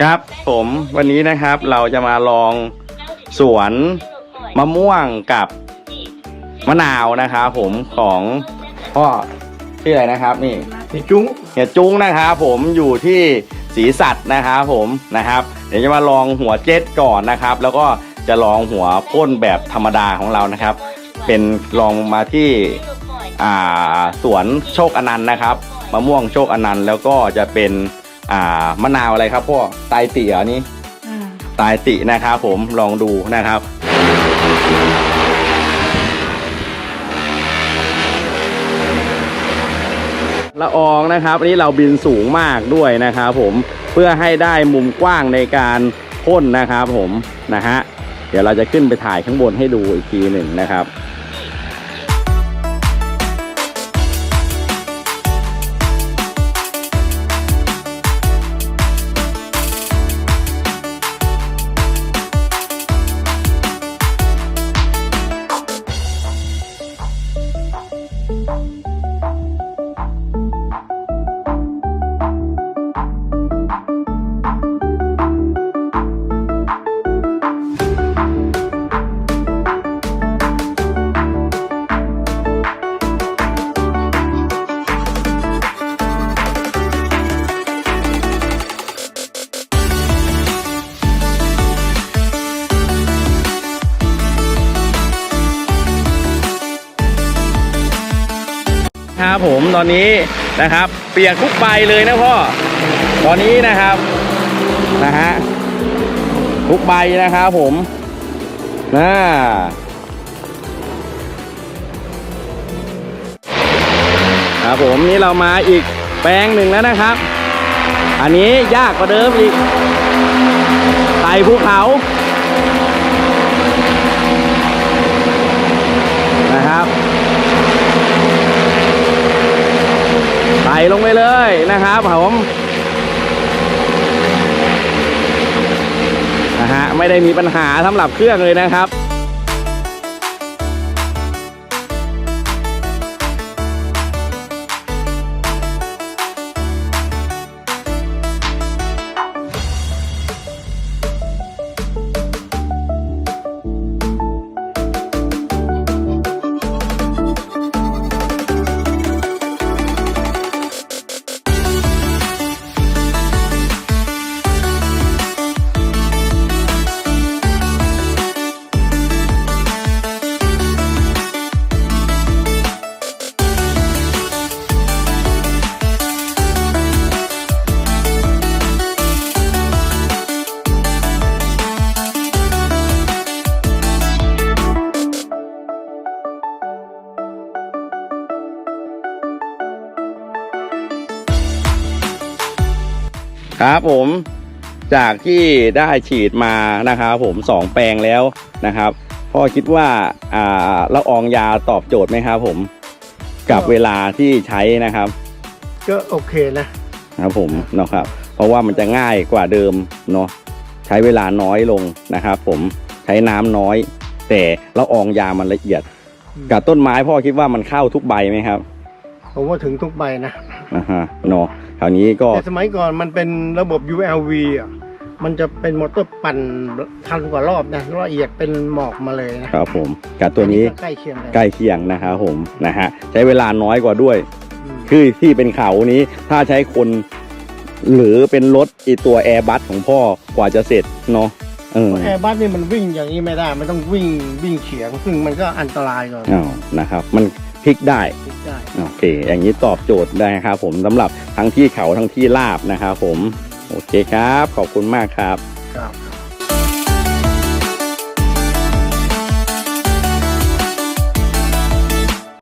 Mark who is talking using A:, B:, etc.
A: ครับผมวันนี้นะครับเราจะมาลองสวนมะม่วงกับมะนาวนะครับผมของพ่อชื่ออะไรนะครับ นี่
B: พี่จุ้ง
A: เฮียจุ้งนะครับผมอยู่ที่ศรีสัตว์นะครับผมนะครับ เดี๋ยวจะมาลองหัวเจ็ดก่อนนะครับ แล้วก็จะลองหัวพ่นแบบธรรมดาของเรานะครับ เป็นลองมาที่อ่าสวนโชคอนันต์นะครับมะม่วงโชคอนันต์แล้วก็จะเป็น อ่ามะนาวอะไรครับพ่อไตรติเหรอนี่
C: อ่า
A: ตายตินะครับผมลองดูนะครับ ละอองนะครับอันนี้เราบินสูงมากด้วยนะครับผมเพื่อให้ได้มุมกว้างในการพ่นนะครับผมนะฮะเดี๋ยวเราจะขึ้นไปถ่ายข้างบนให้ดูอีกทีหนึ่งนะครับ ครับผมตอนนี้นะครับ เปียกทุกใบเลยนะพ่อตอนนี้นะครับนะฮะทุกใบนะครับผมน่าครับผมนี่เรามาอีกแปลงหนึ่งแล้วนะครับ อันนี้ยากกว่าเดิมอีกไต่ภูเขานะครับ ใส่ ลงไปเลยนะครับผมนะฮะไม่ได้มีปัญหาสำหรับเครื่องเลยนะครับ ครับผมจากที่ได้ฉีดมานะครับผมสองแปลงแล้วนะครับพ่อคิดว่าอ่าละอองยาตอบโจทย์ไหมครับผมกับเวลาที่ใช้นะครับ
B: ก็โอเคนะ
A: ครับผมเนาะครับ เพราะว่ามันจะง่ายกว่าเดิมเนาะใช้เวลาน้อยลงนะครับผมใช้น้ำน้อย แต่ละอองยามันละเอียด กับต้นไม้พ่อคิดว่ามันเข้าทุกใบไหมครับ
B: ผมว่าถึงทุกใบนะ
A: นะฮะเนาะคราวนี้ก็
B: แต่สมัยก่อนมันเป็นระบบ ULV อะมันจะเป็นมอเตอร์ปั่นพันกว่ารอบนะละเอียดเป็นหมอกมาเลยนะครับ
A: ผมกับตัวนี้
B: ก็ใกล้เคียงกัน
A: ใกล้เคียงนะครับผมนะฮะใช้เวลาน้อยกว่าด้วย
B: อืม
A: คือที่เป็นเขานี้ถ้าใช้คน หรือเป็นรถอีตัวแอร์บัสของพ่อกว่าจะเสร็จเนาะเออ
B: แอร์บัสนี่มันวิ่งอย่างนี้ไม่ได้ มันต้องวิ่งวิ่งเฉียง ซึ่งมันก็อันตรายก่อน
A: อ้าวนะครับ มัน พลิกได้
B: คิดได้
A: โอเค อย่างนี้ตอบโจทย์ได้ครับผมสำหรับทั้งที่เขาทั้งที่ลาบนะครับผม โอเคครับ ขอบคุณมากครับ
B: ครับ